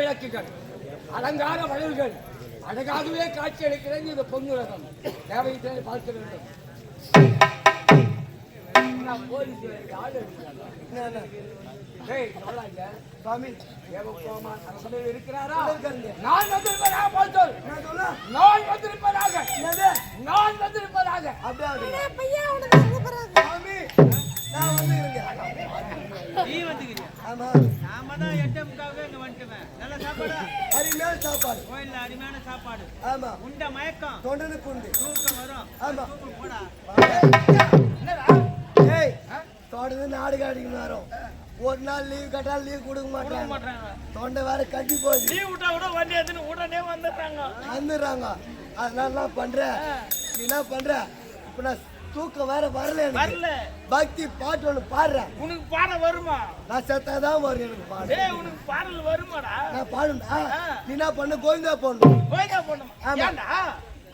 விளக்குகள் அலங்கார வயல்கள் அழகாகவே காட்சி அளிக்கிறது இந்த பொன்னுலகம். தேவை தேவை பார்க்க வேண்டும். நான் போலீஸ் ஆள் அருமையான சாப்பாடு. கோயில்ல அருமையான சாப்பாடு. ஆமா. உண்ட மயக்கம். தொண்டனுக்கு உண்டு. தூக்கம் வரும். ஆமா. போடா. ஏய் தொடர்ந்து நாடு காட்டிக்கு வரும் ஒரு நாள் லீவ் கேட்டாலும் லீவ் கொடுக்க மாட்டாங்க. தொண்டை வேற கட்டி போகுது. நீ விட்டா கூட வண்டி எடுத்துன்னு உடனே வந்துடுறாங்க. வந்துடுறாங்க. அதனால நான் பண்றேன். நீ என்ன பண்ற? இப்ப நான் தூக்கம் வேற வரல வரல. பக்தி பாட்டு ஒண்ணு பாடுறேன். உனக்கு பாடம் வருமா? நான் செத்தாதான் வரும் எனக்கு பாடு. உனக்கு பாடல் வருமாடா? நான் பாடுண்டா நீ என்ன பண்ண? கோவிந்தா போடணும். கோயிலா போடணும்? ஆமா. ஏன்டா?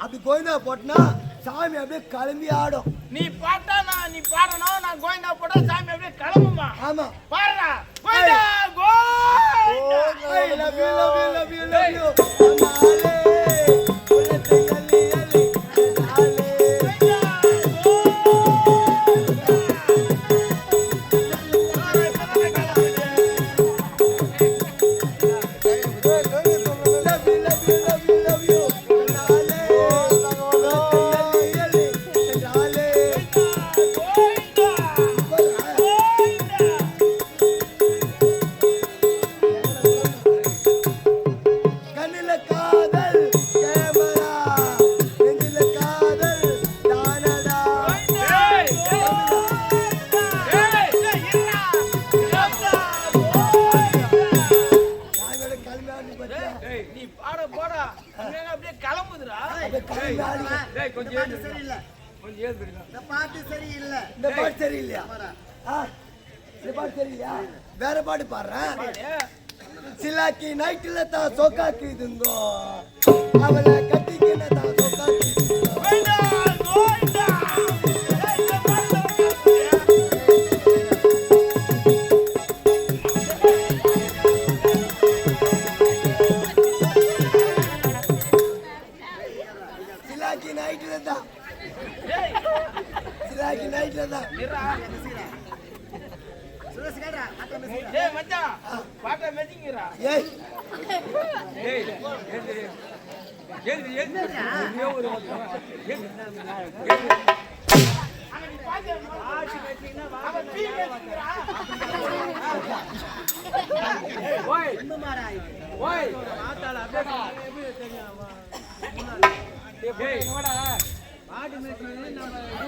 அப்படி கோவிந்தா போட்டனா சாமி அப்படியே கிளம்பி ஆடும். நீ பாட்டா நான் நீ பாடணும் நான் கோயிந்தா போட்டா சாமி அப்படியே கிளம்புமா? ஆமா. பாடுறா கோயிந்தா கொஞ்சம் ஏறு பிடிங்க இந்த பாட்டு சரியில்லையா? இந்த பாட்டு சரியில்லையா? வேற பாட்டு பாடுறேன் சிலாக்கி நைட்டுல தான் சோக்காக்குதுங்கோ அவளை கட்டிக்கின தான் சோக்காக்குதுங்கோ சிலாக்கி நைட்டுல தான். டேய் மச்சான் பாட்ட மெதிங்கடா ஏய். ஏய் ஏறு ஒரு ஓய் ஓய் ஆத்தால அப்படியே ஏய் என்னடா நம்ம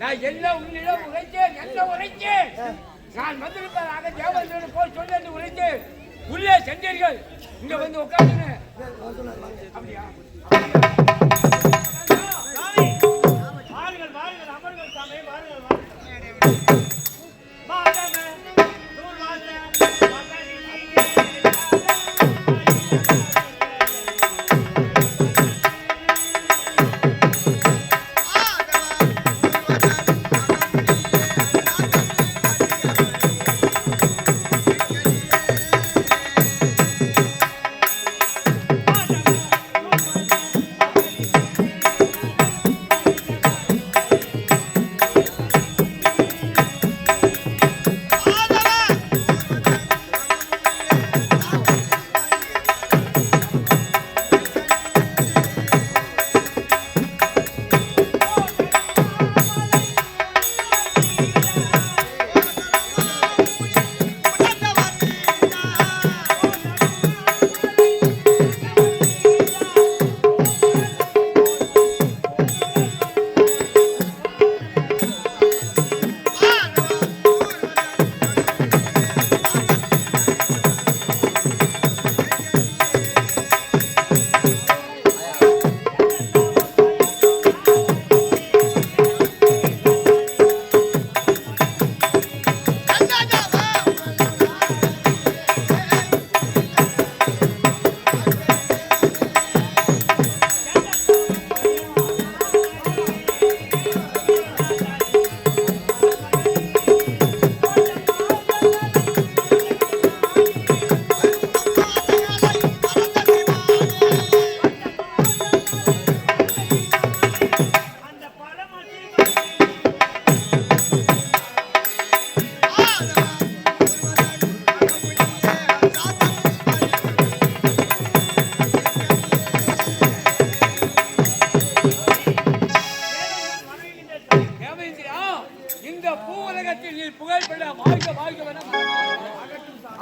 நான் என்ன உன்னிடம் உழைச்சேன் என்ன உழைச்சேன் நான் வந்திருப்பதாக தேவதேவன் போய் சொல்ல என்று உரைத்தேன். உள்ளே சென்றீர்கள். இங்க வந்து உட்காருங்க. அப்படியா? இந்த பூ உலகத்தில் நீ புகழ்பட வாழ்க வாழ்க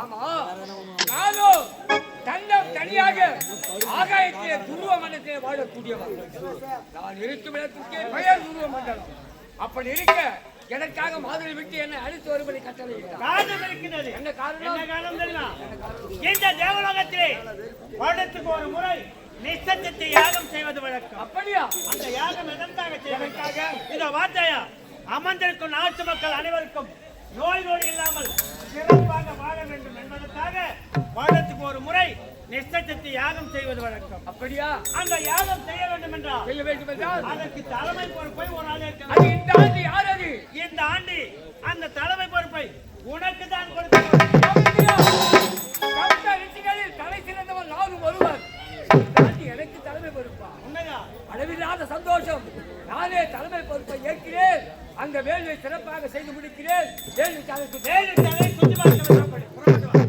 ஆமா. தனியாக ஆகாயத்திலே துருவ மண்டலத்திலே வாழக்கூடியவன். நான் இருக்கும் இடத்திற்கே பெயர் துருவ மண்டலம். அப்படி இருக்க எனக்காக மாதிரி விட்டு என்ன அழித்து வரும்படி கட்டளை என்ன காரணம்? என்ன காரணம் தெரியுமா? இந்த தேவலோகத்திலே வருடத்துக்கு ஒரு முறை நிச்சத்தை யாகம் செய்வது வழக்கம். அப்படியா? அந்த யாகம் எதற்காக செய்வதற்காக இந்த வார்த்தையா? அமர்ந்திருக்கும் நாட்டு மக்கள் அனைவருக்கும் நோய் நொடி இல்லாமல் சிறப்பாக வாழ வேண்டும் என்பதற்காக வருடத்துக்கு ஒரு முறை நிச்சயத்தை யாகம் செய்வது வழக்கம். அப்படியா? அந்த யாகம் செய்ய வேண்டும் என்றால் செய்ய வேண்டும் என்றால் அதற்கு தலைமை பொறுப்பை ஒரு ஆள் வேண்டும். இந்த ஆண்டு யார் அது? இந்த ஆண்டு அந்த தலைமை பொறுப்பை உனக்கு தான் ரிஷிகளில் தலை சிறந்தவன் இந்த ஆண்டு எனக்கு தலைமை பொறுப்பா? அளவில்லாத சந்தோஷம். நானே தலைமை பொறுப்பை ஏற்கிறேன். அந்த வேலையை சிறப்பாக செய்து முடிக்கிறேன். வேலை தலைக்கு வேலை தலை கொஞ்சமாக